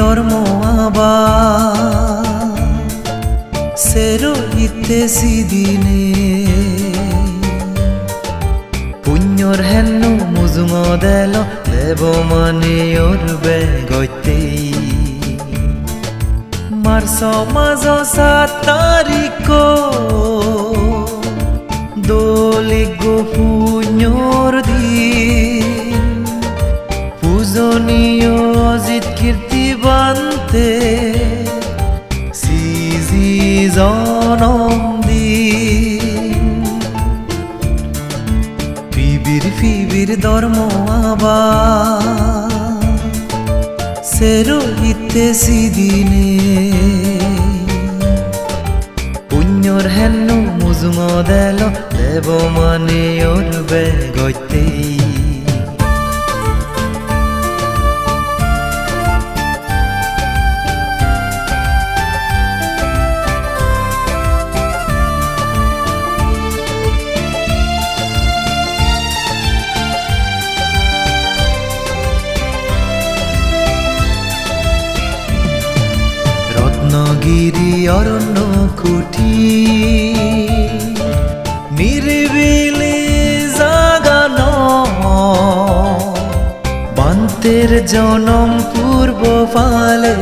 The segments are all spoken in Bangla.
ধর্ম আবার সেরো ইতে সিদিনে। পুণ্যর হেন্ন মুজুম দেল, দেব মানে ওর বেগতেই মার সমাজ সাত তারিখ, দোলে গো পুণ্যর দিন। আবার সেরোহিতে সিদিনে। পুণ্যর হেন্ন মুজুম দেল দেব মানে ওর বেগতেই রত্নগিরি অরণ্য কুটি নিরিবিলি জাগানো বান্তের জনম পূর্ব ফালে।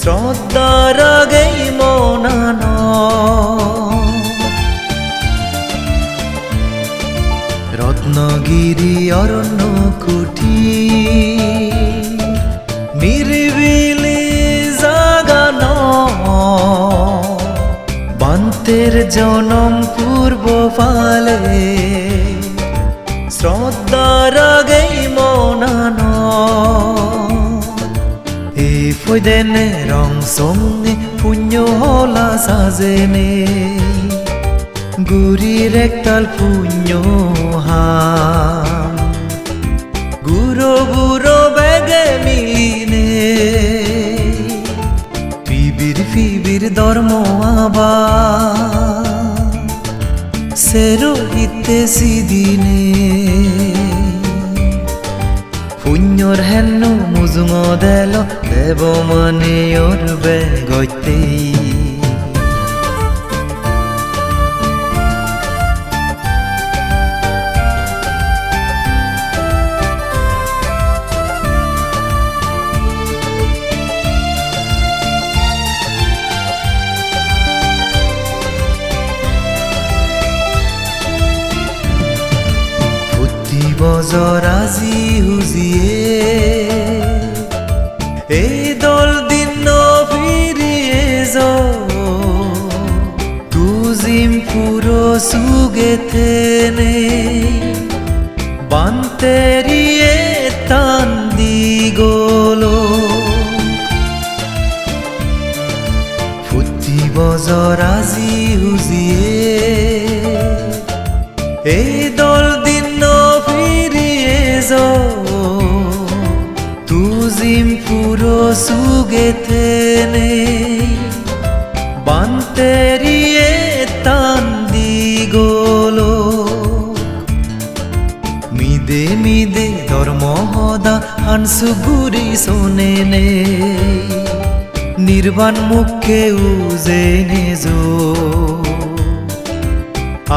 শ্রদ্ধার আগেই মনানো। রত্নগিরি অরণ্য কুটি বান্তের জনম পূর্ব ফালে শ্রদ্ধার আগেই মনানো। এই ফুদেনে রং সঙ্গে পুণ্য হলা সাজেনে। গুরির একতাল পুণ্য হাম। গুরো গুরো বেগে মিলিনে ফিবির ধর্ম আবার সেরো ইতে সিদিনে। পুণ্যর হেন্ন মুজুম দেল দেব মানে ওর বেগতেই বুদ্ধি বজর আজি হুজিয়ে। এই দল দিন ফিরিয়ে তুজিম পুরো সুগেতেনে বান্তেরিয়ে তান দিগলো ফুটি বজর আজি হুজিয়ে। এই দল দিন ফিরিয়ে তুজিম পুরো সুগেতেনে বান্তেরিয়ে তান দিগলো মিদে মিদে ধর্ম হদা হানসু গুরি শোনে নির্বাণ মুখে উজেনে যো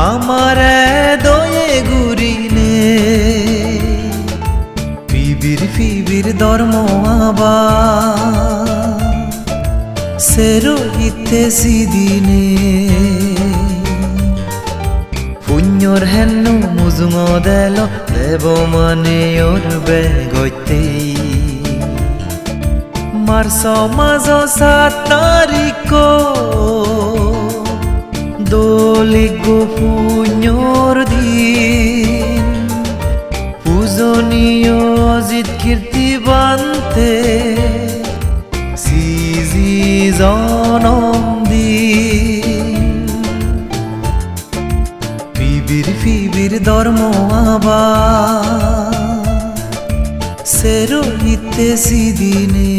আমার ধর্ম আবার সেরো ইতে সিদিনে। পুণ্যর হেন্ন মুজুম দেল দেব মানে ওর বেগতেই। মার সমাজ সাত তারিখ, দোলে গো পুণ্যর দিন। ধর্ম সেরো ইতে সিদিনে।